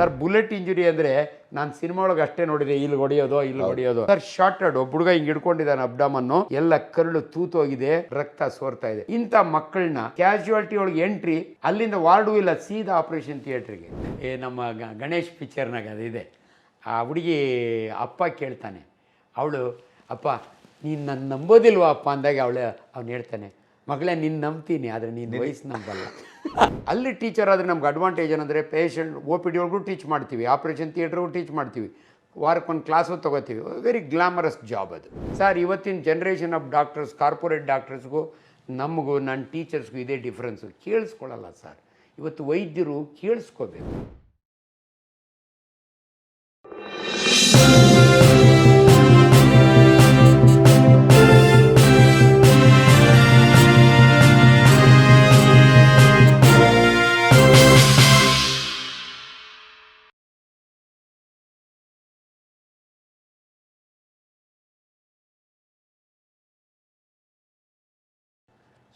Sir bullet injury ಅಂದರೆ ನಾನು cinema ಒಳಗೆ ಅಷ್ಟೇ ನೋಡಿದೆ ಇಲ್ಲಿ ಹೊಡೆಯೋದು ಇಲ್ಲಿ ಹೊಡೆಯೋದು. ಸರ್ ಶಾರ್ಟೆಡ್ ಒಬ್ಬ ಹುಡುಗ ಹಿಂಗೆ ಹಿಡ್ಕೊಂಡಿದ್ದಾನೆ ಅಬ್ಡಾಮನ್ನು ಎಲ್ಲ ಕರಳು ತೂತೋಗಿದೆ ರಕ್ತ ಸೋರ್ತಾ ಇದೆ. ಇಂಥ ಮಕ್ಕಳನ್ನ ಕ್ಯಾಶುಯಾಲಿಟಿ ಒಳಗೆ ಎಂಟ್ರಿ ಅಲ್ಲಿಂದ ವಾರ್ಡು ಇಲ್ಲ ಸೀದಾ ಆಪರೇಷನ್ ಥಿಯೇಟ್ರಿಗೆ ಏ ನಮ್ಮ ಗಣೇಶ್ ಪಿಕ್ಚರ್ನಾಗ ಅದಿದೆ ಆ ಹುಡುಗಿ ಅಪ್ಪ ಕೇಳ್ತಾನೆ. ಅವಳು ಅಪ್ಪ ನೀನು ನನ್ನ ನಂಬೋದಿಲ್ವಾ? ಅಪ್ಪ ಅಂದಾಗ ಅವಳು ಅವ್ನು ಹೇಳ್ತಾನೆ ಮಗಳೇ ನಿನ್ನ ನಂಬ್ತೀನಿ ಆದರೆ ನೀನು ವಯಸ್ಸು ನಂಬಲ್ಲ. ಅಲ್ಲಿ ಟೀಚರ್ ಆದರೆ ನಮ್ಗೆ ಅಡ್ವಾಂಟೇಜ್ ಏನಂದರೆ ಪೇಷಂಟ್ ಒ ಪಿ ಡಿ ಒಳಗೂ ಟೀಚ್ ಮಾಡ್ತೀವಿ ಆಪ್ರೇಷನ್ ಥಿಯೇಟ್ರಿಗೂ ಟೀಚ್ ಮಾಡ್ತೀವಿ. ವಾರಕ್ಕೊಂದು ಕ್ಲಾಸು ತೊಗೋತೀವಿ. ವೆರಿ ಗ್ಲಾಮರಸ್ ಜಾಬ್ ಅದು. ಸರ್ ಇವತ್ತಿನ ಜನ್ರೇಷನ್ ಆಫ್ ಡಾಕ್ಟರ್ಸ್ ಕಾರ್ಪೊರೇಟ್ ಡಾಕ್ಟರ್ಸ್ಗೂ ನಮಗೂ ನನ್ನ ಟೀಚರ್ಸ್ಗೂ ಇದೇ ಡಿಫ್ರೆನ್ಸು ಕೇಳಿಸ್ಕೊಳ್ಳಲ್ಲ ಸರ್ ಇವತ್ತು ವೈದ್ಯರು ಕೇಳಿಸ್ಕೋಬೇಕು.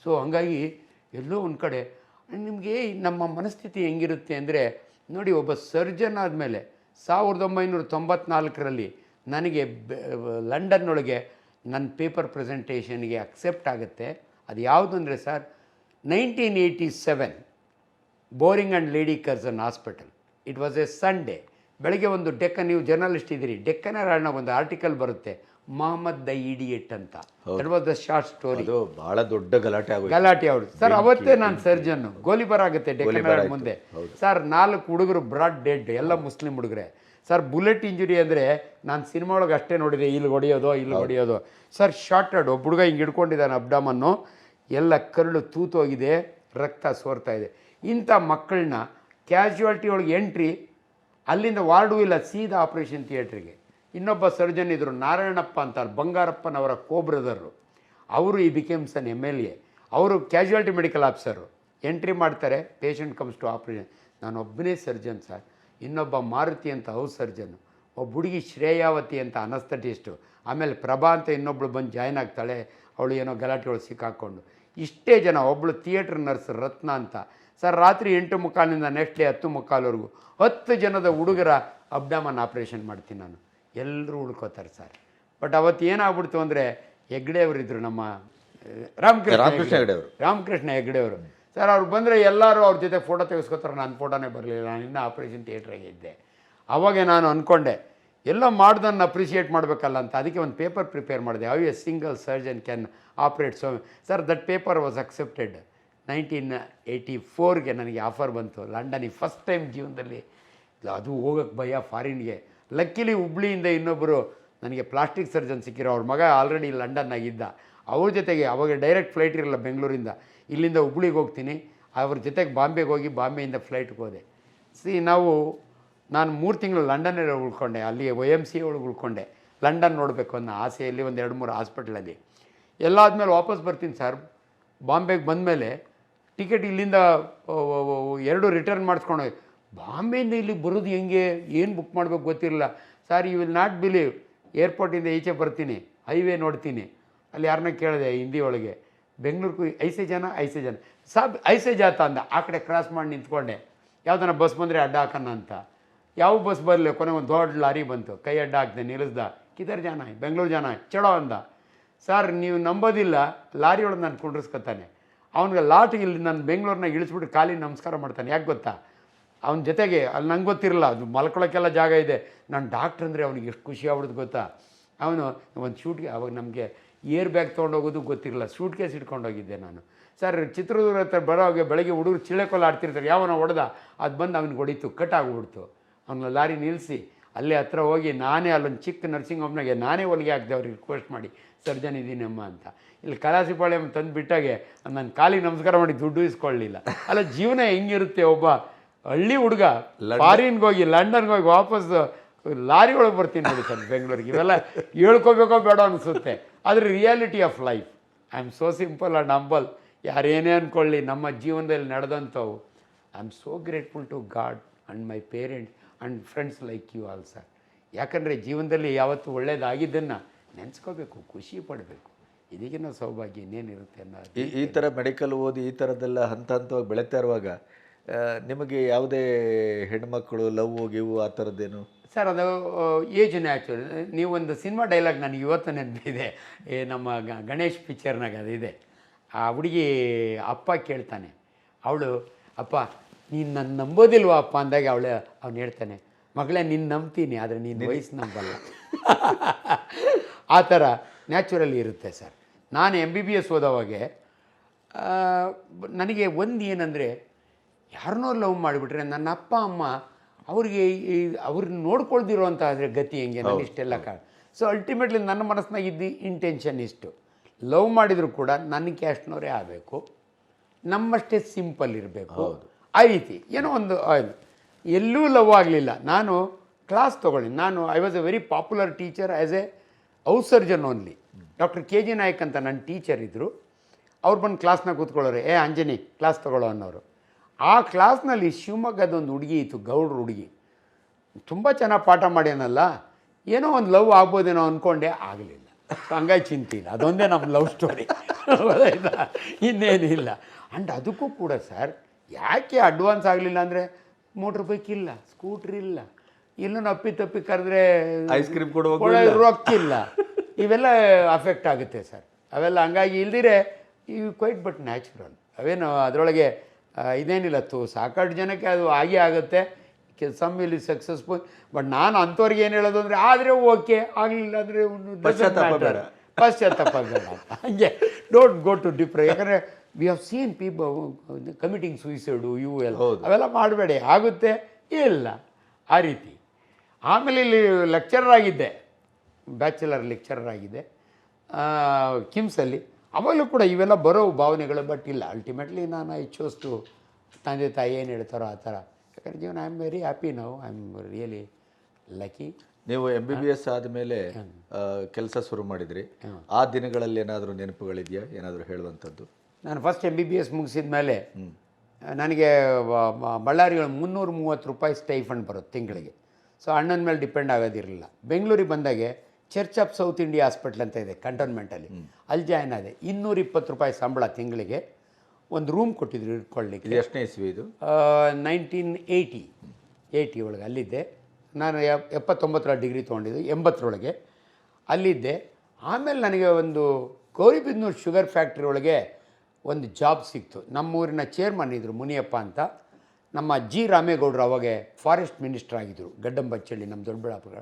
ಸೊ ಹಂಗಾಗಿ ಎಲ್ಲೋ ಒಂದು ಕಡೆ, ನಿಮಗೆ ನಮ್ಮ ಮನಸ್ಥಿತಿ ಹೆಂಗಿರುತ್ತೆ ಅಂದರೆ, ನೋಡಿ ಒಬ್ಬ ಸರ್ಜನ್ ಆದಮೇಲೆ ಸಾವಿರದ ಒಂಬೈನೂರ ತೊಂಬತ್ನಾಲ್ಕರಲ್ಲಿ ನನಗೆ ಲಂಡನ್ನೊಳಗೆ ನನ್ನ ಪೇಪರ್ ಪ್ರೆಸೆಂಟೇಷನ್ಗೆ ಅಕ್ಸೆಪ್ಟ್ ಆಗುತ್ತೆ. ಅದು ಯಾವುದು ಅಂದರೆ sir, nineteen eighty seven Bowring and Lady Curzon hospital. It was a Sunday ಬೆಳಗ್ಗೆ ಒಂದು ಡೆಕ್ಕನ್, ನೀವು ಜರ್ನಲಿಸ್ಟ್ ಇದ್ದೀರಿ, ಡೆಕ್ಕನ ಒಂದು ಆರ್ಟಿಕಲ್ ಬರುತ್ತೆ. ಮೊಹಮ್ಮದ್ ದ ಇಡಿಯಟ್ ಅಂತ. That was the short story ಬಹಳ ದೊಡ್ಡ ಗಲಾಟೆ ಗಲಾಟೆ ಅವರು ಸರ್ ಅವತ್ತೇ ನಾನು ಸರ್ಜನ್ ಗೋಲಿಬಾರ್ ಆಗುತ್ತೆ ಮುಂದೆ. ಸರ್ ನಾಲ್ಕು ಹುಡುಗರು ಬ್ರಾಡ್ ಡೆಡ್ ಎಲ್ಲ ಮುಸ್ಲಿಂ ಹುಡುಗರೆ. ಸರ್ ಬುಲೆಟ್ ಇಂಜುರಿ ಅಂದರೆ ನಾನು ಸಿನಿಮಾ ಒಳಗೆ ಅಷ್ಟೇ ನೋಡಿದೆ ಇಲ್ಲಿ ಹೊಡೆಯೋದು ಇಲ್ಲಿ ಹೊಡೆಯೋದು. ಸರ್ ಶಾರ್ಟೆಡ್ ಒಬ್ಬ ಹುಡುಗ ಹಿಂಗೆ ಹಿಡ್ಕೊಂಡಿದ್ದಾನೆ ಅಬ್ಡಮನ್ನು. ಎಲ್ಲ ಕರಳು ತೂತೋಗಿದೆ ರಕ್ತ ಸೋರ್ತಾ ಇದೆ. ಇಂಥ ಮಕ್ಕಳನ್ನ ಕ್ಯಾಶುಯಾಲಿಟಿ ಒಳಗೆ ಎಂಟ್ರಿ ಅಲ್ಲಿಂದ ವಾರ್ಡು ಇಲ್ಲ ಸೀದಾ ಆಪರೇಷನ್ ಥಿಯೇಟ್ರಿಗೆ ಇನ್ನೊಬ್ಬ ಸರ್ಜನ್ ಇದ್ದರು ನಾರಾಯಣಪ್ಪ ಅಂತ ಬಂಗಾರಪ್ಪನವರ ಕೋ ಬ್ರದರು ಅವರು ಈ becomes an M L A ಅವರು ಕ್ಯಾಶುಯಾಲಿಟಿ ಮೆಡಿಕಲ್ ಆಫೀಸರು ಎಂಟ್ರಿ ಮಾಡ್ತಾರೆ ಪೇಷಂಟ್ ಕಮ್ಸ್ ಟು ಆಪ್ರೇಷನ್ ನಾನು ಒಬ್ಬನೇ ಸರ್ಜನ್ ಸರ್ ಇನ್ನೊಬ್ಬ ಮಾರುತಿ ಅಂತ ಹೌಸ್ ಸರ್ಜನ್ ಒಬ್ಬ ಹುಡುಗಿ ಶ್ರೇಯಾವತಿ ಅಂತ ಅನಸ್ತಟಿಸ್ಟು ಆಮೇಲೆ ಪ್ರಭಾ ಅಂತ ಇನ್ನೊಬ್ಳು ಬಂದು ಜಾಯ್ನ್ ಆಗ್ತಾಳೆ. ಅವಳು ಏನೋ ಗಲಾಟೆಗಳು ಸಿಕ್ಕಾಕ್ಕೊಂಡು ಇಷ್ಟೇ ಜನ ಒಬ್ಬಳು ಥಿಯೇಟ್ರ್ ನರ್ಸ್ ರತ್ನ ಅಂತ. ಸರ್ ರಾತ್ರಿ ಎಂಟು ಮುಕ್ಕಾಲಿಂದ ನೆಕ್ಸ್ಟ್ ಡೇ ಹತ್ತು ಮುಕ್ಕಾಲ್ವರೆಗೂ ಹತ್ತು ಜನದ ಹುಡುಗರ ಅಬ್ಡಾಮನ್ ಆಪ್ರೇಷನ್ ಮಾಡ್ತೀನಿ ನಾನು. ಎಲ್ಲರೂ ಉಳ್ಕೋತಾರೆ ಸರ್. ಬಟ್ ಅವತ್ತು ಏನಾಗ್ಬಿಡ್ತು ಅಂದರೆ ಹೆಗ್ಡೆ ಅವರಿದ್ದರು ನಮ್ಮ ರಾಮಕೃಷ್ಣ ರಾಮಕೃಷ್ಣ ಹೆಗ್ಡೆ. ಹೆಗ್ಡೆ ಅವರು. ರಾಮಕೃಷ್ಣ ಹೆಗ್ಡೆ ಅವರು. ಸರ್ ಅವ್ರು ಬಂದರೆ ಎಲ್ಲರೂ ಅವ್ರ ಜೊತೆ ಫೋಟೋ ತೆಗೆಸ್ಕೊತಾರೆ ನನ್ನ ಫೋಟೋನೇ ಬರಲಿಲ್ಲ ನಾನು ಇನ್ನೂ ಆಪ್ರೇಷನ್ ಥಿಯೇಟ್ರಾಗೆ ಇದ್ದೆ. ಅವಾಗೆ ನಾನು ಅಂದ್ಕೊಂಡೆ ಎಲ್ಲ ಮಾಡ್ದನ್ನು ಅಪ್ರಿಷಿಯೇಟ್ ಮಾಡಬೇಕಲ್ಲ ಅಂತ. ಅದಕ್ಕೆ ಒಂದು ಪೇಪರ್ ಪ್ರಿಪೇರ್ ಮಾಡಿದೆ. How a single surgeon can operate so sir that paper was accepted nineteen eighty ಫೋರ್ಗೆ ನನಗೆ ಆಫರ್ ಬಂತು. ಲಂಡನಿಗೆ ಫಸ್ಟ್ ಟೈಮ್ ಜೀವನದಲ್ಲಿ. ಅದು ಹೋಗೋಕ್ಕೆ ಭಯ ಫಾರಿನ್ಗೆ ಲಕ್ಕಿಲಿ ಹುಬ್ಳಿಯಿಂದ ಇನ್ನೊಬ್ಬರು ನನಗೆ ಪ್ಲಾಸ್ಟಿಕ್ ಸರ್ಜನ್ ಸಿಕ್ಕಿರೋ ಅವ್ರ ಮಗ ಆಲ್ರೆಡಿ ಲಂಡನ್ನಾಗಿದ್ದ ಅವ್ರ ಜೊತೆಗೆ ಅವಾಗ ಡೈರೆಕ್ಟ್ ಫ್ಲೈಟ್ ಇರಲ್ಲ ಬೆಂಗಳೂರಿಂದ. ಇಲ್ಲಿಂದ ಹುಬ್ಳಿಗೆ ಹೋಗ್ತೀನಿ. ಅವ್ರ ಜೊತೆಗೆ ಬಾಂಬೆಗೆ ಹೋಗಿ ಬಾಂಬೆಯಿಂದ ಫ್ಲೈಟ್ಗೆ ಹೋದೆ. ಸಿ ನಾವು ನಾನು ಮೂರು ತಿಂಗಳು ಲಂಡನ್ನಲ್ಲಿ ಉಳ್ಕೊಂಡೆ. ಅಲ್ಲಿ ಒ ಎಂ ಸಿ ಒಳಗೆ ಉಳ್ಕೊಂಡೆ. ಲಂಡನ್ ನೋಡಬೇಕು ಅನ್ನೋ ಆಸೆಯಲ್ಲಿ ಒಂದು ಎರಡು ಮೂರು ಹಾಸ್ಪಿಟ್ಲಲ್ಲಿ ಎಲ್ಲ ಆದಮೇಲೆ ವಾಪಸ್ ಬರ್ತೀನಿ ಸರ್ ಬಾಂಬೆಗೆ ಬಂದಮೇಲೆ ಟಿಕೆಟ್ ಇಲ್ಲಿಂದ ಎರಡು ರಿಟರ್ನ್ ಮಾಡಿಸ್ಕೊಂಡು ಬಾಂಬೆಯಿಂದ ಇಲ್ಲಿ ಬರೋದು ಹೆಂಗೆ? ಏನು ಬುಕ್ ಮಾಡಬೇಕು ಗೊತ್ತಿರಲಿಲ್ಲ sir you will not believe ಏರ್ಪೋರ್ಟಿಂದ ಈಚೆ ಬರ್ತೀನಿ. ಹೈವೇ ನೋಡ್ತೀನಿ. ಅಲ್ಲಿ ಯಾರನ್ನ ಕೇಳಿದೆ ಹಿಂದಿ ಒಳಗೆ. ಬೆಂಗಳೂರು ಐಸೆ ಜನ ಐಸೆ ಜನ. ಸಾಬ್ ಐಸೆ ಜಾತ ಅಂದ. ಆ ಕಡೆ ಕ್ರಾಸ್ ಮಾಡಿ ನಿಂತ್ಕೊಂಡೆ. ಯಾವ್ದನ ಬಸ್ ಬಂದರೆ ಅಡ್ಡ ಹಾಕೋಣ ಅಂತ. ಯಾವ ಬಸ್ ಬರಲಿ? ಕೊನೆ ಒಂದು ದೊಡ್ಡ ಲಾರಿ ಬಂತು. ಕೈ ಅಡ್ಡ ಹಾಕ್ದೆ ನಿಲ್ಲಿಸ್ದ ಕಿದರ್ ಜನ, ಬೆಂಗಳೂರು ಜನ ಚಡೋ ಅಂದ. ಸರ್ ನೀವು ನಂಬೋದಿಲ್ಲ. ಲಾರಿ ಒಳಗೆ ನಾನು ಕುಂಡ್ರಿಸ್ಕೊತಾನೆ. ಅವ್ನಿಗೆ ಲಾಟ್ ಇಲ್ಲಿ ನಾನು ಬೆಂಗಳೂರನ್ನ ಇಳಿಸ್ಬಿಟ್ಟು ಖಾಲಿ ನಮಸ್ಕಾರ ಮಾಡ್ತಾನೆ. ಯಾಕೆ ಗೊತ್ತಾ? ಅವನ ಜೊತೆಗೆ, ಅಲ್ಲಿ ನಂಗೆ ಗೊತ್ತಿರಲ್ಲ, ಅದು ಮಲ್ಕೊಳ್ಳೋಕ್ಕೆಲ್ಲ ಜಾಗ ಇದೆ. ನಾನು ಡಾಕ್ಟ್ರ್ ಅಂದರೆ ಅವ್ನಿಗೆ ಎಷ್ಟು ಖುಷಿ ಆಗ್ಬಿಡ್ದು ಗೊತ್ತಾ? ಅವನು ಒಂದು ಶೂಟ್ಗೆ ಅವಾಗ ನಮಗೆ ಏರ್ ಬ್ಯಾಗ್ ತೊಗೊಂಡೋಗೋದು ಗೊತ್ತಿರಲಿಲ್ಲ ಸೂಟ್ ಕೇಸ್ ಇಟ್ಕೊಂಡೋಗಿದ್ದೆ ನಾನು. ಸರ್, ಚಿತ್ರದುರ್ಗ ಹತ್ರ ಬರೋವಾಗ ಬೆಳಗ್ಗೆ ಹುಡುಗರು ಚಿಳೆಕೊಲ್ಲ ಆಡ್ತಿರ್ತಾರೆ, ಯಾವನ ಹೊಡೆದ, ಅದು ಬಂದು ಅವ್ನಿಗೆ ಹೊಡಿತು ಕಟ್ ಆಗಿಬಿಡ್ತು. ಅವನ ಲಾರಿ ನಿಲ್ಲಿಸಿ ಅಲ್ಲೇ ಹತ್ರ ಹೋಗಿ ನಾನೇ ಅಲ್ಲೊಂದು ಚಿಕ್ಕ ನರ್ಸಿಂಗ್ ಹೋಮ್ನಾಗೆ ನಾನೇ ಹೊಲಿಗೆ ಹಾಕಿದೆ ಅವ್ರಿಗೆ ರಿಕ್ವೆಸ್ಟ್ ಮಾಡಿ, ಸರ್ಜನ್ ಇದ್ದೀನಮ್ಮ ಅಂತ. ಇಲ್ಲಿ ಕಲಾಸಿಪಾಳೆ ತಂದು ಬಿಟ್ಟಾಗೆ ನಾನು ಕಾಲಿಗೆ ನಮಸ್ಕಾರ ಮಾಡಿ ದುಡ್ಡು ಇಸ್ಕೊಳ್ಳಿಲ್ಲ ಅಲ್ಲ, ಜೀವನ ಹೆಂಗಿರುತ್ತೆ ಒಬ್ಬ? ಹಳ್ಳಿ ಹುಡುಗ ಫಾರಿನ್ಗೆ ಹೋಗಿ ಲಂಡನ್ಗೆ ಹೋಗಿ ವಾಪಸ್ ಲಾರಿ ಒಳಗೆ ಬರ್ತೀನಿ ನೋಡಿ ಸರ್ ಬೆಂಗಳೂರಿಗೆ. ಇವೆಲ್ಲ ಹೇಳ್ಕೋಬೇಕೋ ಬೇಡ ಅನಿಸುತ್ತೆ. ಆದರೆ reality of life I am so simple and humble ಯಾರೇನೇ ಅಂದ್ಕೊಳ್ಳಿ ನಮ್ಮ ಜೀವನದಲ್ಲಿ ನಡೆದಂಥವು. I am so grateful to God and my parents and friends like you also ಯಾಕಂದರೆ ಜೀವನದಲ್ಲಿ ಯಾವತ್ತು ಒಳ್ಳೇದಾಗಿದ್ದನ್ನು ನೆನೆಸ್ಕೋಬೇಕು ಖುಷಿ ಪಡಬೇಕು. ಇದಕ್ಕಿನ್ನ ಸೌಭಾಗ್ಯ ಇನ್ನೇನಿರುತ್ತೆ ಅನ್ನೋ ಈ ಥರ ಮೆಡಿಕಲ್ ಓದಿ ಈ ಥರದ್ದೆಲ್ಲ ಹಂತ ಹಂತವಾಗಿ ಬೆಳೀತಾ ಇರುವಾಗ ನಿಮಗೆ ಯಾವುದೇ ಹೆಣ್ಮಕ್ಳು ಲವ್ ಗಿವು ಆ ಥರದ್ದೇನು? ಸರ್ ಅದು ಏಜ್ ನ್ಯಾಚುರಲ್ ನೀವೊಂದು ಸಿನಿಮಾ ಡೈಲಾಗ್ ನನಗೆ ಇವತ್ತು ನೆನಪಿದೆ. ಏ ನಮ್ಮ ಗಣೇಶ್ ಪಿಕ್ಚರ್ನಾಗ ಅದಿದೆ ಆ ಹುಡುಗಿ ಅಪ್ಪ ಕೇಳ್ತಾನೆ. ಅವಳು ಅಪ್ಪ ನೀನು ನನ್ನ ನಂಬೋದಿಲ್ವಾ ಅಪ್ಪ ಅಂದಾಗ ಅವಳು ಅವ್ನು ಹೇಳ್ತಾನೆ ಮಗಳೇ ನಿನ್ನ ನಂಬ್ತೀನಿ ಆದರೆ ನೀನು ವಯಸ್ಸು ನಂಬಲ್ಲ. ಆ ಥರ ನ್ಯಾಚುರಲಿ ಇರುತ್ತೆ ಸರ್. ನಾನು ಎಂ ಬಿ ಬಿ ಎಸ್ ಓದೋವಾಗೆ ನನಗೆ ಒಂದು ಏನಂದರೆ ಯಾರನ್ನೋ ಲವ್ ಮಾಡಿಬಿಟ್ರೆ ನನ್ನ ಅಪ್ಪ ಅಮ್ಮ ಅವ್ರಿಗೆ ಈ ಅವ್ರನ್ನ ನೋಡ್ಕೊಳ್ದಿರೋ ಅಂತ ಆದರೆ ಗತಿ ಹೆಂಗೆ? ನಾನು ಇಷ್ಟೆಲ್ಲ ಕಾರಣ. ಸೊ ಅಲ್ಟಿಮೇಟ್ಲಿ ನನ್ನ ಮನಸ್ಸಿನಾಗ ಇದ್ದು ಇಂಟೆನ್ಷನ್ ಇಷ್ಟು. ಲವ್ ಮಾಡಿದರೂ ಕೂಡ ನನ್ನ ಕ್ಯಾಸ್ಟ್ನವರೇ ಆಗಬೇಕು. ನಮ್ಮಷ್ಟೇ ಸಿಂಪಲ್ ಇರಬೇಕು. ಆ ರೀತಿ. ಏನೋ ಒಂದು. ಎಲ್ಲೂ ಲವ್ ಆಗಲಿಲ್ಲ. ನಾನು ಕ್ಲಾಸ್ ತೊಗೊಳ್ಳಿ ನಾನು I was a very popular teacher as a out surgeon only doctor K G Nayak ಅಂತ ನನ್ನ ಟೀಚರ್ ಇದ್ದರು ಅವ್ರು ಬಂದು ಕ್ಲಾಸ್ನಾಗ ಕೂತ್ಕೊಳ್ಳೋರು ಏ ಅಂಜನಿ ಕ್ಲಾಸ್ ತೊಗೊಳ್ಳೋ ಅನ್ನೋರು. ಆ ಕ್ಲಾಸ್ನಲ್ಲಿ ಶಿವಮೊಗ್ಗದೊಂದು ಹುಡುಗಿ ಇತ್ತು ಗೌಡ್ರ ಹುಡುಗಿ. ತುಂಬ ಚೆನ್ನಾಗಿ ಪಾಠ ಮಾಡ್ಯಾನಲ್ಲ ಏನೋ ಒಂದು ಲವ್ ಆಗ್ಬೋದೇನೋ ಅಂದ್ಕೊಂಡೆ ಆಗಲಿಲ್ಲ. ಹಂಗಾಗಿ ಚಿಂತಿಲ್ಲ. ಇಲ್ಲ ಅದೊಂದೇ ನಮ್ಮ ಲವ್ ಸ್ಟೋರಿ ಇನ್ನೇನಿಲ್ಲ. ಆ್ಯಂಡ್ ಅದಕ್ಕೂ ಕೂಡ ಸರ್ ಯಾಕೆ ಅಡ್ವಾನ್ಸ್ ಆಗಲಿಲ್ಲ ಅಂದರೆ ಮೋಟ್ರ್ ಬೈಕ್ ಇಲ್ಲ ಸ್ಕೂಟ್ರ್ ಇಲ್ಲ. ಇಲ್ಲೂ ಅಪ್ಪಿ ತಪ್ಪಿ ಕರೆದ್ರೆ ಐಸ್ ಕ್ರೀಮ್ ಕೊಡುವಾಗ. ರೊಕ್ಕಿಲ್ಲ ಇವೆಲ್ಲ ಅಫೆಕ್ಟ್ ಆಗುತ್ತೆ ಸರ್. ಅವೆಲ್ಲ ಹಂಗಾಗಿ ಇಲ್ದಿರೆ ಇವು ಕ್ವೈಟ್ ಬಟ್ ನ್ಯಾಚುರಲ್ ಅವೇನು ಅದರೊಳಗೆ ಇದೇನಿಲ್ಲ ತು ಸಾಕಷ್ಟು ಜನಕ್ಕೆ ಅದು ಆಗೇ ಆಗುತ್ತೆ. ಸಮ್ ಇಲ್ಲಿ ಸಕ್ಸಸ್ಫುಲ್ ಬಟ್ ನಾನು ಅಂಥವ್ರಿಗೆ ಏನು ಹೇಳೋದು ಅಂದರೆ ಆದರೆ ಓಕೆ ಆಗಲಿಲ್ಲ ಅಂದರೆ ಪಶ್ಚಾತ್ತಾಪ ಬೇಡ. ಹಂಗೆ ಡೋಂಟ್ ಗೋ ಟು ಡಿಪ್ರೆ ಯಾಕಂದರೆ we have seen people committing suicide ಇವು ಎಲ್ಲ ಹೌದು. ಅವೆಲ್ಲ ಮಾಡಬೇಡಿ. ಆಗುತ್ತೆ? ಇಲ್ಲ. ಆ ರೀತಿ. ಆಮೇಲೆ ಇಲ್ಲಿ ಲೆಕ್ಚರರ್ ಆಗಿದ್ದೆ ಬ್ಯಾಚುಲರ್ ಲೆಕ್ಚರರ್ ಆಗಿದ್ದೆ ಕಿಮ್ಸಲ್ಲಿ ಅವಾಗಲೂ ಕೂಡ ಇವೆಲ್ಲ ಬರೋ ಭಾವನೆಗಳು ಬಟ್ ಇಲ್ಲ. ಅಲ್ಟಿಮೇಟ್ಲಿ ನಾನು ಐ ಚೋಸ್ ಟು ತಂದೆ ತಾಯಿ ಏನು ಹೇಳ್ತಾರೋ ಆ ಥರ. ಯಾಕಂದರೆ ಜೀವನ ಐ ಆಮ್ ವೆರಿ ಹ್ಯಾಪಿ ನಾವು ಐ ಆಮ್ ರಿಯಲಿ ಲಕ್ಕಿ ನೀವು ಎಂ ಬಿ ಬಿ ಎಸ್ ಆದಮೇಲೆ ಕೆಲಸ ಶುರು ಮಾಡಿದ್ರಿ. ಆ ದಿನಗಳಲ್ಲಿ ಏನಾದರೂ ನೆನಪುಗಳಿದೆಯಾ? ಏನಾದರೂ ಹೇಳುವಂಥದ್ದು? ನಾನು first M B B S ಮುಗಿಸಿದ ಮೇಲೆ ನನಗೆ ಬಳ್ಳಾರಿಗಳು ಮುನ್ನೂರು ಮೂವತ್ತು ರೂಪಾಯಿ ಸ್ಟೈಫಂಡ್ ಬರುತ್ತೆ ತಿಂಗಳಿಗೆ. ಸೊ ಅಣ್ಣನ ಮೇಲೆ ಡಿಪೆಂಡ್ ಆಗೋದಿರಲಿಲ್ಲ. ಬೆಂಗಳೂರಿಗೆ ಬಂದಾಗೆ church of south India hospital ಅಂತ ಇದೆ ಕಂಟೋನ್ಮೆಂಟಲ್ಲಿ ಅಲ್ಲಿ. ಜಾಯ್ನ್ ಆದೆ. ಇನ್ನೂರ ಇಪ್ಪತ್ತು ರೂಪಾಯಿ ಸಂಬಳ ತಿಂಗಳಿಗೆ ಒಂದು ರೂಮ್ ಕೊಟ್ಟಿದ್ರು ಇಟ್ಕೊಳ್ಳಿಕ್ಕೆ. ಎಷ್ಟನೇ ಇಸ್ವಿ ಇದು? ನೈನ್ಟೀನ್ ಏಯ್ಟಿ ಏಯ್ಟಿ ಒಳಗೆ ಅಲ್ಲಿದ್ದೆ. ನಾನು ಎಪ್- ಎಪ್ಪತ್ತೊಂಬತ್ತರ ಡಿಗ್ರಿ ತೊಗೊಂಡಿದ್ದು ಎಂಬತ್ತರೊಳಗೆ ಅಲ್ಲಿದ್ದೆ. ಆಮೇಲೆ ನನಗೆ ಒಂದು ಗೌರಿಬಿದ್ನೂರು ಶುಗರ್ ಫ್ಯಾಕ್ಟ್ರಿ ಒಳಗೆ ಒಂದು ಜಾಬ್ ಸಿಕ್ತು. ನಮ್ಮೂರಿನ ಚೇರ್ಮನ್ ಇದ್ದರು ಮುನಿಯಪ್ಪ ಅಂತ. ನಮ್ಮ ಜಿ ರಾಮೇಗೌಡರು ಅವಾಗೆ ಫಾರೆಸ್ಟ್ ಮಿನಿಸ್ಟರ್ ಆಗಿದ್ದರು ಗಡ್ಡಂಬಚ್ಚಳ್ಳಿ ನಮ್ಮ ದೊಡ್ಡಬಳ್ಳಾಪುರ.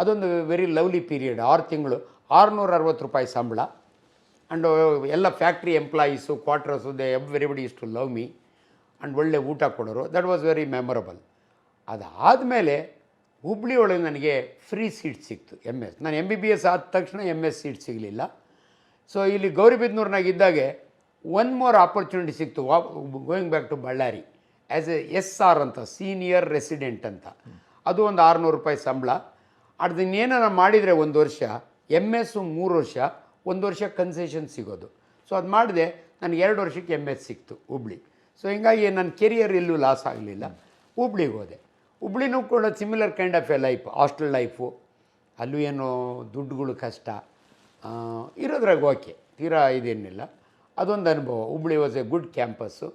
ಅದೊಂದು ವೆರಿ ಲವ್ಲಿ ಪೀರಿಯಡ್ ಆರು ತಿಂಗಳು ಆರುನೂರ ಅರವತ್ತು ರೂಪಾಯಿ ಸಂಬಳ. ಆ್ಯಂಡ್ ಎಲ್ಲ factory employees quarters they everybody is to love me and ಒಳ್ಳೆ ಊಟ ಕೊಡೋರು. ದಟ್ ವಾಸ್ ವೆರಿ ಮೆಮೊರಬಲ್ ಅದಾದಮೇಲೆ, ಹುಬ್ಳಿ ಒಳಗೆ ನನಗೆ ಫ್ರೀ ಸೀಟ್ ಸಿಕ್ತು ಎಂ ಎಸ್ ನಾನು ಎಂ ಬಿ ಬಿ ಎಸ್ ಆದ ತಕ್ಷಣ ಎಂ ಎಸ್ ಸೀಟ್ ಸಿಗಲಿಲ್ಲ. ಸೊ ಇಲ್ಲಿ ಗೌರಿಬಿದ್ನೂರ್ನಾಗಿದ್ದಾಗೆ ಒನ್ ಮೋರ್ ಆಪರ್ಚುನಿಟಿ ಸಿಕ್ತು, was going back to Ballari as a S R ಅಂತ ಸೀನಿಯರ್ ರೆಸಿಡೆಂಟ್ ಅಂತ. ಅದು ಒಂದು ಆರುನೂರು ರೂಪಾಯಿ ಸಂಬಳ. ಅದನ್ನೇನಾರ ಮಾಡಿದರೆ ಒಂದು ವರ್ಷ ಎಂ ಎಸ್ಸು ಮೂರು ವರ್ಷ, ಒಂದು ವರ್ಷ ಕನ್ಸೆಷನ್ ಸಿಗೋದು. ಸೊ ಅದು ಮಾಡಿದೆ ನನಗೆ ಎರಡು ವರ್ಷಕ್ಕೆ ಎಂ ಎಸ್ ಸಿಕ್ತು, ಹುಬ್ಳಿ. ಸೊ ಹಿಂಗಾಗಿ ನನ್ನ ಕೆರಿಯರ್ ಎಲ್ಲೂ ಲಾಸ್ ಆಗಲಿಲ್ಲ. ಹುಬ್ಳಿಗೆ ಹೋದೆ. ಹುಬ್ಳಿನೂ ಕೂಡ similar kind of a life hostel life ಅಲ್ಲೂ ಏನು ದುಡ್ಡುಗಳು ಕಷ್ಟ. ಇರೋದ್ರಾಗ ಓಕೆ ತೀರಾ ಇದೇನಿಲ್ಲ. ಅದೊಂದು ಅನುಭವ. Hubli was a good campus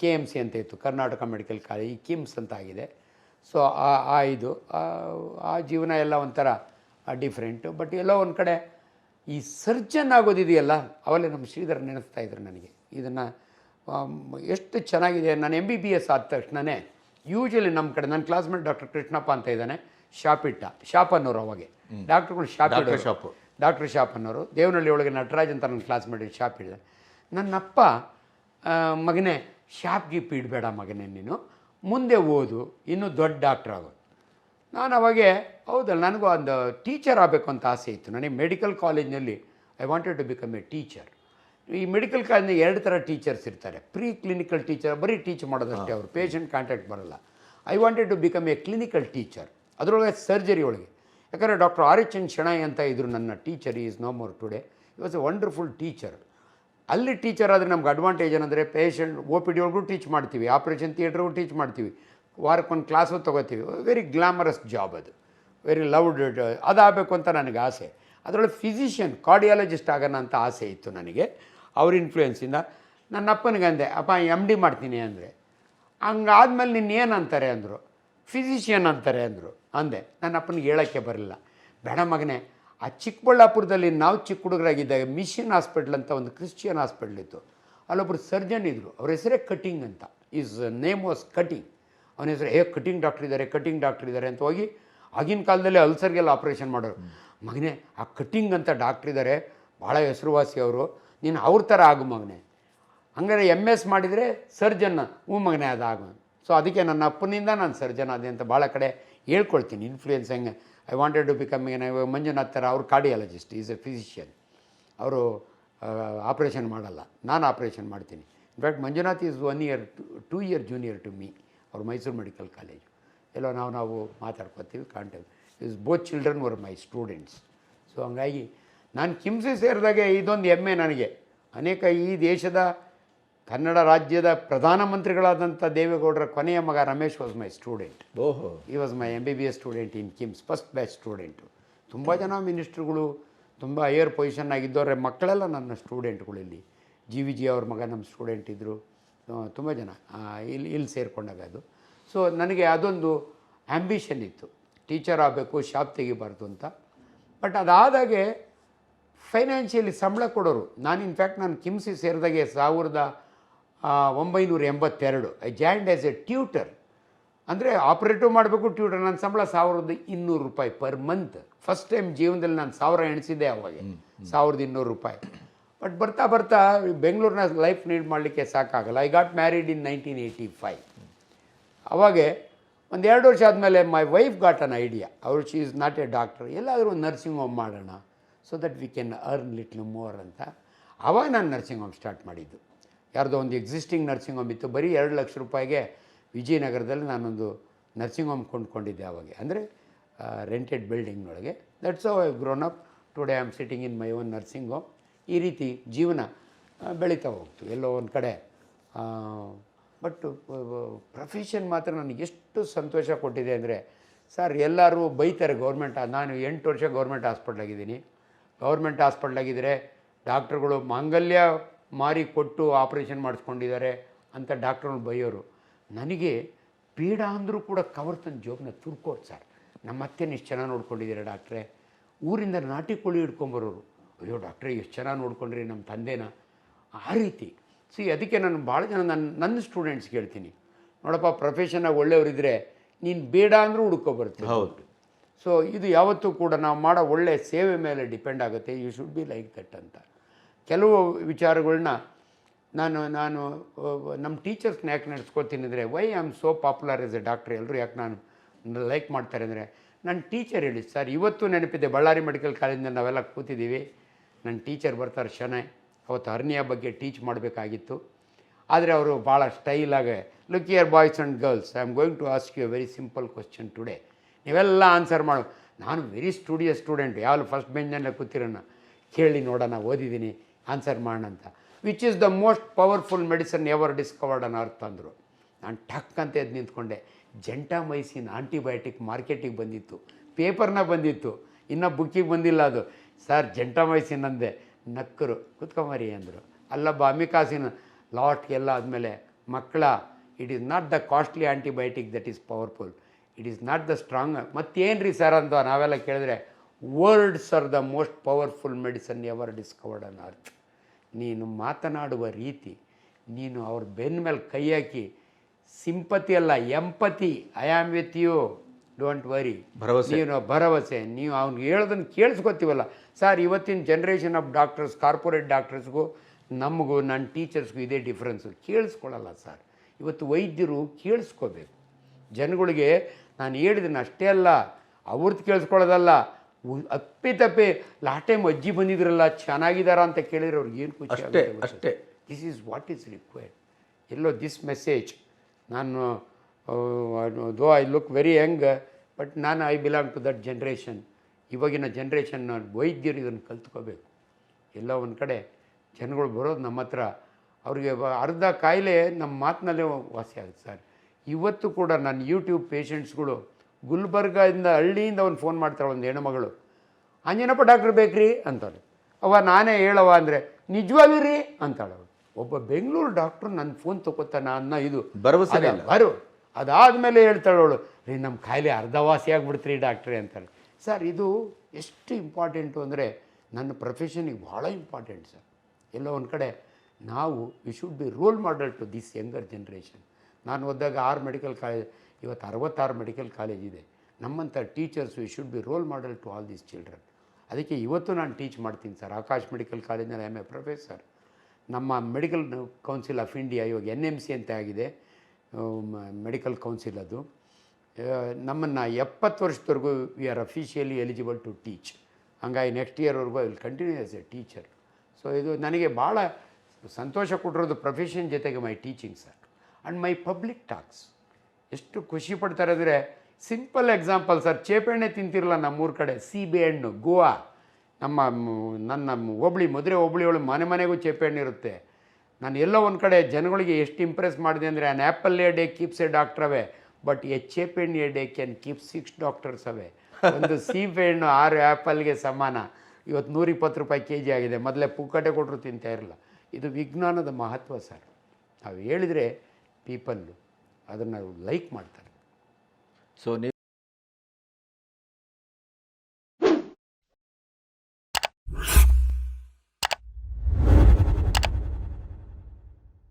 K M C ಅಂತ ಇತ್ತು, ಕರ್ನಾಟಕ ಮೆಡಿಕಲ್ ಕಾಲೇಜ್ ಕಿಮ್ಸ್ ಅಂತ ಆಗಿದೆ. ಸೊ ಆ ಆ ಇದು ಆ- ಜೀವನ ಎಲ್ಲ ಒಂಥರ ಡಿಫ್ರೆಂಟು ಬಟ್ ಎಲ್ಲೋ ಒಂದು ಕಡೆ ಈ ಸರ್ಜನ್ ಆಗೋದಿದೆಯಲ್ಲ ಅವಲ್ಲೇ ನಮ್ಮ ಶ್ರೀಧರ್ ನೆನೆಸ್ತಾ ಇದ್ರು ನನಗೆ. ಇದನ್ನು ಎಷ್ಟು ಚೆನ್ನಾಗಿದೆ. ನಾನು ಎಂ ಬಿ ಬಿ ಎಸ್ ಆದ ತಕ್ಷಣವೇ ಯೂಶಲಿ ನಮ್ಮ ಕಡೆ ನನ್ನ ಕ್ಲಾಸ್ಮೇಟ್ ಡಾಕ್ಟರ್ ಕೃಷ್ಣಪ್ಪ ಅಂತ ಇದ್ದಾನೆ ಶಾಪಿಟ್ಟ ಶಾಪ್ ಅನ್ನೋರು ಅವಾಗೆ. ಡಾಕ್ಟ್ರುಗಳು ಶಾಪ್ ಶಾಪು. Doctor shop. ಅನ್ನೋರು ದೇವನಹಳ್ಳಿ ಒಳಗೆ ನಟರಾಜ್ ಅಂತ ನನ್ನ ಕ್ಲಾಸ್ಮೇಟ್ ಶಾಪ್ ಇದ್ದಾನೆ ನನ್ನಪ್ಪ ಮಗನೇ ಶಾಪ್ ಗೀಪ್ ಇಡಬೇಡ ಮಗನೇ ನೀನು. ಮುಂದೆ ಓದು ಇನ್ನೂ ದೊಡ್ಡ ಡಾಕ್ಟ್ರ್ ಆಗು ನಾನು ಅವಾಗೆ ಹೌದಲ್ಲ ನನಗೂ ಒಂದು ಟೀಚರ್ ಆಗಬೇಕು ಅಂತ ಆಸೆ ಇತ್ತು. ನನಗೆ ಮೆಡಿಕಲ್ ಕಾಲೇಜ್ನಲ್ಲಿ I wanted to become a teacher ಈ ಮೆಡಿಕಲ್ ಕಾಲೇಜ್ನ ಎರಡು ಥರ ಟೀಚರ್ಸ್ ಇರ್ತಾರೆ. ಪ್ರೀ ಕ್ಲಿನಿಕಲ್ ಟೀಚರ್ ಬರೀ ಟೀಚ್ ಮಾಡೋದಷ್ಟೇ ಅವರು. ಪೇಷಂಟ್ ಕಾಂಟ್ಯಾಕ್ಟ್ ಬರಲ್ಲ. I wanted to become a clinical teacher ಅದರೊಳಗೆ ಸರ್ಜರಿ ಒಳಗೆ. ಯಾಕಂದರೆ doctor R H N Shenoy ಅಂತ ಇದ್ದರು ನನ್ನ teacher is no more today he was a wonderful teacher ಅಲ್ಲಿ ಟೀಚರ್ ಆದರೆ ನಮ್ಗೆ ಅಡ್ವಾಂಟೇಜ್ ಏನಂದರೆ ಪೇಷಂಟ್ ಒ ಪಿ ಡಿ ಒಳಗೂ ಟೀಚ್ ಮಾಡ್ತೀವಿ ಆಪ್ರೇಷನ್ ಥಿಯೇಟ್ರಿಗೂ ಟೀಚ್ ಮಾಡ್ತೀವಿ. ವಾರಕ್ಕೊಂದು ಕ್ಲಾಸು ತೊಗೋತೀವಿ. ವೆರಿ ಗ್ಲಾಮರಸ್ ಜಾಬ್ ಅದು. ವೆರಿ ಲವ್ಡ್ ಅದಾಗಬೇಕು ಅಂತ ನನಗೆ ಆಸೆ. ಅದರೊಳಗೆ ಫಿಸಿಷಿಯನ್ ಕಾರ್ಡಿಯಾಲಜಿಸ್ಟ್ ಆಗೋಣ ಅಂತ ಆಸೆ ಇತ್ತು ನನಗೆ. ಅವ್ರ ಇನ್ಫ್ಲೂಯೆನ್ಸಿಂದ ನನ್ನ ಅಪ್ಪನಿಗೆ ಅಂದೆ, ಅಪ್ಪ ಎಂ ಡಿ ಮಾಡ್ತೀನಿ ಅಂದರೆ ಹಂಗಾದ್ಮೇಲೆ ನಿನ್ನ ಏನು ಅಂತಾರೆ ಅಂದರು. ಫಿಸಿಷಿಯನ್ ಅಂತಾರೆ ಅಂದರು. ಅಂದೆ. ನನ್ನ ಅಪ್ಪನಿಗೆ ಹೇಳೋಕ್ಕೆ ಬರಲಿಲ್ಲ. ಬೇಡ ಮಗನೇ ಆ ಚಿಕ್ಕಬಳ್ಳಾಪುರದಲ್ಲಿ ನಾವು ಚಿಕ್ಕ ಹುಡುಗರಾಗಿದ್ದಾಗ ಮಿಷನ್ ಹಾಸ್ಪಿಟ್ಲ್ ಅಂತ ಒಂದು ಕ್ರಿಶ್ಚಿಯನ್ ಹಾಸ್ಪಿಟ್ಲ್ ಇತ್ತು. ಅಲ್ಲೊಬ್ಬರು ಸರ್ಜನ್ ಇದ್ದರು ಅವ್ರ ಹೆಸರೇ ಕಟಿಂಗ್ ಅಂತ. ಈಸ್ ನೇಮ್ ವಾಸ್ ಕಟಿಂಗ್ ಅವನ ಹೆಸರು, ಹೇ, ಕಟಿಂಗ್ ಡಾಕ್ಟ್ರ್ ಇದ್ದಾರೆ ಕಟಿಂಗ್ ಡಾಕ್ಟ್ರ್ ಇದ್ದಾರೆ ಅಂತ ಹೋಗಿ ಆಗಿನ ಕಾಲದಲ್ಲಿ ಅಲ್ಸರ್ಗೆಲ್ಲ ಆಪ್ರೇಷನ್ ಮಾಡೋರು. ಮಗನೇ, ಆ ಕಟಿಂಗ್ ಅಂತ ಡಾಕ್ಟ್ರ್ ಇದ್ದಾರೆ ಭಾಳ ಹೆಸರುವಾಸಿ ಅವರು. ನೀನು ಅವ್ರ ಥರ ಆಗು ಮಗನೇ. ಹಂಗಾರೆ ಎಂ ಎಸ್ ಮಾಡಿದರೆ ಸರ್ಜನ್, ಹ್ಞೂ ಮಗನೇ, ಅದಾಗು. ಸೊ ಅದಕ್ಕೆ ನನ್ನ ಅಪ್ಪನಿಂದ ನಾನು ಸರ್ಜನ್ ಆದೆ ಅಂತ ಭಾಳ ಕಡೆ ಹೇಳ್ಕೊಳ್ತೀನಿ. ಇನ್ಫ್ಲೂಯೆನ್ಸ್ ಹೆಂಗೆ? I wanted to become Manjunath ಥರ ಅವ್ರು ಕಾರ್ಡಿಯಾಲಜಿಸ್ಟ್ ಈಸ್ ಎ ಫಿಸಿಷಿಯನ್ ಅವರು ಆಪ್ರೇಷನ್ ಮಾಡಲ್ಲ. ನಾನು ಆಪ್ರೇಷನ್ ಮಾಡ್ತೀನಿ. In fact Manjunath is one year two year junior to me ಅವ್ರು ಮೈಸೂರು ಮೆಡಿಕಲ್ ಕಾಲೇಜು ಎಲ್ಲೋ ನಾವು ನಾವು ಮಾತಾಡ್ಕೋತೀವಿ contact is both children were my students so ಹಂಗಾಗಿ ನಾನು ಕಿಮ್ಸಿ ಸೇರಿದಾಗೆ ಇದೊಂದು ಹೆಮ್ಮೆ ನನಗೆ. ಅನೇಕ ಈ ದೇಶದ ಕನ್ನಡ ರಾಜ್ಯದ ಪ್ರಧಾನಮಂತ್ರಿಗಳಾದಂಥ ದೇವೇಗೌಡರ ಕೊನೆಯ ಮಗ ರಮೇಶ್ ವಾಸ್ ಮೈ ಸ್ಟೂಡೆಂಟ್ ಓಹೋ. He was my M B B S student in KIMS first batch student ತುಂಬ ಜನ ಮಿನಿಸ್ಟ್ರುಗಳು ತುಂಬ ಹೈಯರ್ ಪೊಸಿಷನ್ ಆಗಿದ್ದವ್ರೆ ಮಕ್ಕಳೆಲ್ಲ ನನ್ನ ಸ್ಟೂಡೆಂಟ್ಗಳು ಇಲ್ಲಿ ಜಿ ವಿ ಜಿ ಅವ್ರ ಮಗ ನಮ್ಮ ಸ್ಟೂಡೆಂಟ್ ಇದ್ದರು ತುಂಬ ಜನ ಇಲ್ಲಿ ಇಲ್ಲಿ ಸೇರಿಕೊಂಡಾಗ ಅದು. ಸೊ ನನಗೆ ಅದೊಂದು ಆ್ಯಂಬಿಷನ್ ಇತ್ತು. ಟೀಚರ್ ಆಗಬೇಕು ಶಾಪ್ ತೆಗಿಬಾರ್ದು ಅಂತ. ಬಟ್ ಅದಾದಾಗೆ ಫೈನಾನ್ಷಿಯಲಿ ಸಂಬಳ ಕೊಡೋರು. ನಾನು ಇನ್ಫ್ಯಾಕ್ಟ್ ನಾನು ಕಿಮ್ಸಿ ಸೇರಿದಾಗೆ ಸಾವಿರದ ಒಂಬೈನೂರ ಎಂಬತ್ತೆರಡು. I joined as a tutor ಅಂದರೆ ಆಪ್ರೇಟಿವ್ ಮಾಡಬೇಕು ಟ್ಯೂಟರ್ ನನ್ನ ಸಂಬಳ ಸಾವಿರದ ಇನ್ನೂರು ರೂಪಾಯಿ ಪರ್ ಮಂತ್ ಫಸ್ಟ್ ಟೈಮ್ ಜೀವನದಲ್ಲಿ ನಾನು ಸಾವಿರ ಎಣಿಸಿದ್ದೆ ಅವಾಗ. ಸಾವಿರದ ಇನ್ನೂರು ರೂಪಾಯಿ. ಬಟ್ ಬರ್ತಾ ಬರ್ತಾ ಬೆಂಗಳೂರಿನ ಲೈಫ್ ನೀಡ್ ಮಾಡಲಿಕ್ಕೆ ಸಾಕಾಗಲ್ಲ. I got married in nineteen eighty five ಅವಾಗೆ ಒಂದು ಎರಡು ವರ್ಷ ಆದಮೇಲೆ my wife got an idea ಅವ್ರು she is not a doctor ಎಲ್ಲಾದರೂ ಒಂದು ನರ್ಸಿಂಗ್ ಹೋಮ್ ಮಾಡೋಣ so that we can earn little more ಅಂತ. ಅವಾಗ ನಾನು ನರ್ಸಿಂಗ್ ಹೋಮ್ ಸ್ಟಾರ್ಟ್ ಮಾಡಿದ್ದು. ಯಾರ್ದೋ ಒಂದು ಎಕ್ಸಿಸ್ಟಿಂಗ್ ನರ್ಸಿಂಗ್ ಹೋಮ್ ಇತ್ತು. ಬರೀ ಎರಡು ಲಕ್ಷ ರೂಪಾಯಿಗೆ ವಿಜಯನಗರದಲ್ಲಿ ನಾನೊಂದು ನರ್ಸಿಂಗ್ ಹೋಮ್ ಕೊಂಡ್ಕೊಂಡಿದ್ದೆ ಆವಾಗ. ಅಂದರೆ rented ಬಿಲ್ಡಿಂಗ್ನೊಳಗೆ that's I grown up today I am sitting in my own nursing home ಈ ರೀತಿ ಜೀವನ ಬೆಳೀತಾ ಹೋಗ್ತು. ಎಲ್ಲೋ ಒಂದು ಕಡೆ. ಬಟ್ ಪ್ರೊಫೆಷನ್ ಮಾತ್ರ ನನಗೆ ಎಷ್ಟು ಸಂತೋಷ ಕೊಟ್ಟಿದೆ ಅಂದರೆ, ಸರ್, ಎಲ್ಲರೂ ಬೈತಾರೆ ಗೌರ್ಮೆಂಟ್. ನಾನು ಎಂಟು ವರ್ಷ ಗೌರ್ಮೆಂಟ್ ಹಾಸ್ಪಿಟ್ಲಾಗಿದ್ದೀನಿ. ಗೌರ್ಮೆಂಟ್ ಹಾಸ್ಪಿಟ್ಲಾಗಿದ್ದರೆ ಡಾಕ್ಟ್ರುಗಳು ಮಾಂಗಲ್ಯ ಮಾರಿ ಕೊಟ್ಟು ಆಪ್ರೇಷನ್ ಮಾಡಿಸ್ಕೊಂಡಿದ್ದಾರೆ ಅಂತ ಡಾಕ್ಟ್ರ್ ಬೈಯೋರು. ನನಗೆ ಬೇಡ ಅಂದರೂ ಕೂಡ ಕವರ್ ತಂದು ಜೋಬ್ನ ತುರ್ಕೋರು ಸರ್. ನಮ್ಮ ಅತ್ತೆನ ಇಷ್ಟು ಚೆನ್ನಾಗಿ ನೋಡ್ಕೊಂಡಿದ್ದೀರಾ ಡಾಕ್ಟ್ರೆ? ಊರಿಂದ ನಾಟಿ ಕೋಳಿ ಹಿಡ್ಕೊಂಬರೋರು ಅಯ್ಯೋ ಡಾಕ್ಟ್ರೆ ಎಷ್ಟು ಚೆನ್ನಾಗಿ ನೋಡ್ಕೊಂಡ್ರಿ ನಮ್ಮ ತಂದೆನ. ಆ ರೀತಿ. ಸಿ ಅದಕ್ಕೆ ನಾನು ಭಾಳ ಜನ ನನ್ನ ನನ್ನ ಸ್ಟೂಡೆಂಟ್ಸ್ಗೆ ಹೇಳ್ತೀನಿ ನೋಡಪ್ಪ ಪ್ರೊಫೆಷನಾಗಿ ಒಳ್ಳೆಯವರಿದ್ದರೆ ನೀನು ಬೇಡ ಅಂದರೂ ಹುಡ್ಕೊಬರ್ತೀನಿ ಹೌದು. ಸೊ ಇದು ಯಾವತ್ತೂ ಕೂಡ ನಾವು ಮಾಡೋ ಒಳ್ಳೆ ಸೇವೆ ಮೇಲೆ ಡಿಪೆಂಡ್ ಆಗುತ್ತೆ. You should be like that ಅಂತ. ಕೆಲವು ವಿಚಾರಗಳನ್ನ ನಾನು ನಾನು ನಮ್ಮ ಟೀಚರ್ಸ್ನ ಯಾಕೆ ನಡೆಸ್ಕೊತೀನಿ ಅಂದರೆ why I am so popular as a doctor ಎಲ್ಲರೂ ಯಾಕೆ ನಾನು ಲೈಕ್ ಮಾಡ್ತಾರೆ ಅಂದರೆ ನನ್ನ ಟೀಚರ್ ಹೇಳಿ ಸರ್ ಇವತ್ತು ನೆನಪಿದೆ, ಬಳ್ಳಾರಿ ಮೆಡಿಕಲ್ ಕಾಲೇಜಿಂದ ನಾವೆಲ್ಲ ಕೂತಿದ್ದೀವಿ. ನನ್ನ ಟೀಚರ್ ಬರ್ತಾರೆ ಶನೈ. ಅವತ್ತು ಹರ್ನಿಯ ಬಗ್ಗೆ ಟೀಚ್ ಮಾಡಬೇಕಾಗಿತ್ತು. ಆದರೆ ಅವರು ಭಾಳ ಸ್ಟೈಲಾಗಿ look year boys and girls I am going to ask you very simple question today ನೀವೆಲ್ಲ ಆನ್ಸರ್ ಮಾಡು. ನಾನು ವೆರಿ ಸ್ಟುಡಿಯೋ ಸ್ಟೂಡೆಂಟ್ ಯಾವ ಫಸ್ಟ್ ಬೆಂಚಲ್ಲೇ ಕೂತಿರೋಣ ಕೇಳಿ ನೋಡೋಣ, ಓದಿದ್ದೀನಿ. ಆನ್ಸರ್ ಮಾಡೋಣ which is the most powerful medicine ever discovered ಅನ್ನೋ ಅರ್ಥ ಅಂದರು. ನಾನು ಟಕ್ ಅಂತ ಎದ್ದು ನಿಂತ್ಕೊಂಡೆ. ಜಂಟಾಮೈಸಿನ್ ಆಂಟಿಬಯೋಟಿಕ್ ಮಾರ್ಕೆಟಿಗೆ ಬಂದಿತ್ತು. ಪೇಪರ್ನ ಬಂದಿತ್ತು. ಇನ್ನೂ ಬುಕ್ಕಿಗೆ ಬಂದಿಲ್ಲ ಅದು. ಸರ್ ಜಂಟಾಮೈಸಿನ್ ಅಂದೆ. ನಕ್ಕರು. ಕುತ್ಕೊಂಬರಿ ಅಂದರು. ಅಲ್ಲಬ್ಬ ಲಾಟ್ ಲಾಟ್ಗೆಲ್ಲ ಆದಮೇಲೆ ಮಕ್ಕಳ it is not the costly antibiotic that is powerful it is not the strong ಮತ್ತೇನು ರೀ ಸರ್ ಅಂತ ನಾವೆಲ್ಲ ಕೇಳಿದ್ರೆ words are the most powerful medicine ever discovered ಅನ್ ಅರ್ಥ. ನೀನು ಮಾತನಾಡುವ ರೀತಿ ನೀನು ಅವ್ರ ಬೆನ್ನ ಮೇಲೆ ಕೈ ಹಾಕಿ ಸಿಂಪತಿ ಅಲ್ಲ empathy I am with you don't worry ಭರವಸೆ. ನೀನು ಭರವಸೆ ನೀವು ಅವ್ನಿಗೆ ಹೇಳೋದನ್ನು ಕೇಳಿಸ್ಕೊತೀವಲ್ಲ. ಸರ್ ಇವತ್ತಿನ ಜನ್ರೇಷನ್ ಆಫ್ ಡಾಕ್ಟರ್ಸ್ ಕಾರ್ಪೊರೇಟ್ ಡಾಕ್ಟರ್ಸ್ಗೂ ನಮಗೂ ನನ್ನ ಟೀಚರ್ಸ್ಗೂ ಇದೇ ಡಿಫ್ರೆನ್ಸು ಕೇಳಿಸ್ಕೊಳ್ಳಲ್ಲ ಸರ್. ಇವತ್ತು ವೈದ್ಯರು ಕೇಳಿಸ್ಕೋಬೇಕು. ಜನಗಳಿಗೆ ನಾನು ಹೇಳಿದ್ದೀನಿ ಅಷ್ಟೇ ಅಲ್ಲ ಅವ್ರದ್ದು ಕೇಳಿಸ್ಕೊಳ್ಳೋದಲ್ಲ ಅಪ್ಪಿತಪ್ಪಿ ಲಾಸ್ಟ್ ಟೈಮ್ ಅಜ್ಜಿ ಬಂದಿದ್ರಲ್ಲ ಚೆನ್ನಾಗಿದ್ದಾರಾ ಅಂತ ಕೇಳಿದ್ರೆ ಅವ್ರಿಗೆ ಏನು ಖುಷಿ ಅಷ್ಟೇ ಅಷ್ಟೇ. This is what is required yellow this message ನಾನು though I look very young but ನಾನು I belong to that generation ಇವಾಗಿನ ಜನ್ರೇಷನ್ ವೈದ್ಯರು ಇದನ್ನು ಕಲ್ತ್ಕೋಬೇಕು. ಎಲ್ಲ ಒಂದು ಕಡೆ ಜನಗಳು ಬರೋದು ನಮ್ಮ ಹತ್ರ. ಅವ್ರಿಗೆ ಅರ್ಧ ಕಾಯಿಲೆ ನಮ್ಮ ಮಾತಿನಲ್ಲೇ ವಾಸಿ ಆಗುತ್ತೆ ಸರ್. ಇವತ್ತು ಕೂಡ ನನ್ನ ಯೂಟ್ಯೂಬ್ ಪೇಷಂಟ್ಸ್ಗಳು ಗುಲ್ಬರ್ಗದಿಂದ ಹಳ್ಳಿಯಿಂದ ಒಂದು ಫೋನ್ ಮಾಡ್ತಾಳೆ ಒಂದು ಹೆಣ್ಣುಮಗಳು ಅಂಜನಪ್ಪ ಡಾಕ್ಟ್ರ್ ಬೇಕ್ರಿ? ಅಂತಾಳೆ. ಅವ ನಾನೇ ಹೇಳವ ಅಂದರೆ ನಿಜವಾಗ್ಲೂ ರೀ? ಅಂತಾಳೆ ಅವಳು. ಒಬ್ಬ ಬೆಂಗಳೂರು ಡಾಕ್ಟ್ರು ನನ್ನ ಫೋನ್ ತಗೋತಾನ ಅನ್ನೋ ಇದು. ಭರವಸೆ ಬರು. ಅದಾದಮೇಲೆ ಹೇಳ್ತಾಳೆ ಅವಳು ರೀ ನಮ್ಮ ಕಾಯಿಲೆ ಅರ್ಧವಾಸಿ ಆಗಿಬಿಡ್ತೀರಿ ಡಾಕ್ಟ್ರಿ ಅಂತಾಳೆ. ಸರ್ ಇದು ಎಷ್ಟು ಇಂಪಾರ್ಟೆಂಟು ಅಂದರೆ ನನ್ನ ಪ್ರೊಫೆಷನಿಗೆ ಭಾಳ ಇಂಪಾರ್ಟೆಂಟ್ ಸರ್. ಎಲ್ಲೋ ಒಂದು ಕಡೆ ನಾವು we should be role model to this younger generation ನಾನು ಓದಿದಾಗ ಆರು ಮೆಡಿಕಲ್ ಕಾಲೇಜ್ ಇವತ್ತು ಅರವತ್ತಾರು ಮೆಡಿಕಲ್ ಕಾಲೇಜ್ ಇದೆ. ನಮ್ಮಂಥ teachers we should be role model to all these children ಅದಕ್ಕೆ ಇವತ್ತು ನಾನು ಟೀಚ್ ಮಾಡ್ತೀನಿ ಸರ್. ಆಕಾಶ್ ಮೆಡಿಕಲ್ ಕಾಲೇಜಿನಲ್ಲಿ ಐ ಎಂ ಎ ಪ್ರೊಫೆಸರ್ ನಮ್ಮ ಮೆಡಿಕಲ್ ಕೌನ್ಸಿಲ್ ಆಫ್ ಇಂಡಿಯಾ ಇವಾಗ ಎನ್ ಎಂ ಸಿ ಅಂತ ಆಗಿದೆ ಮೆಡಿಕಲ್ ಕೌನ್ಸಿಲ್ ಅದು. ನಮ್ಮನ್ನು ಎಪ್ಪತ್ತು ವರ್ಷದವರೆಗೂ we are officially eligible to teach ಹಂಗಾಗಿ next ಇಯರ್ವರೆಗೂ I will continue as a teacher so ಇದು ನನಗೆ ಭಾಳ ಸಂತೋಷ ಕೊಟ್ಟಿರೋದು ಪ್ರೊಫೆಷನ್ ಜೊತೆಗೆ my teaching sir and my public talks ಎಷ್ಟು ಖುಷಿ ಪಡ್ತಾರೆ ಅಂದರೆ ಸಿಂಪಲ್ ಎಕ್ಸಾಂಪಲ್ ಸರ್, ಚೇಪೆಣ್ಣೆ ತಿಂತಿರಲ್ಲ ನಮ್ಮೂರ ಕಡೆ, ಸೀಬೆ ಹಣ್ಣು, ಗೋವಾ. ನಮ್ಮ ನನ್ನ ಹೋಬಳಿ, ಮದುವೆ ಹೋಬಳಿಯೊಳಗೆ ಮನೆ ಮನೆಗೂ ಚೇಪೆಹಣ್ಣು ಇರುತ್ತೆ. ನಾನು ಎಲ್ಲೋ ಒಂದು ಕಡೆ ಜನಗಳಿಗೆ ಎಷ್ಟು ಇಂಪ್ರೆಸ್ ಮಾಡಿದೆ ಅಂದರೆ an apple a day keeps a doctor away but a ಚೇಪೆಣ್ಣು a day can keep six doctors away ಒಂದು ಸೀಬೆ ಹಣ್ಣು ಆರು ಆ್ಯಪಲ್ಗೆ ಸಮಾನ. ಇವತ್ತು ನೂರಿಪ್ಪತ್ತು ರೂಪಾಯಿ ಕೆ ಜಿ ಆಗಿದೆ. ಮೊದಲೇ ಪುಕ್ಕಟೆ ಕೊಟ್ಟರು ತಿಂತಾ ಇರಲ್ಲ. ಇದು ವಿಜ್ಞಾನದ ಮಹತ್ವ ಸರ್. ನಾವು ಹೇಳಿದರೆ ಪೀಪಲ್ಲು ಅದನ್ನು ಲೈಕ್ ಮಾಡ್ತಾರೆ. ಸೊ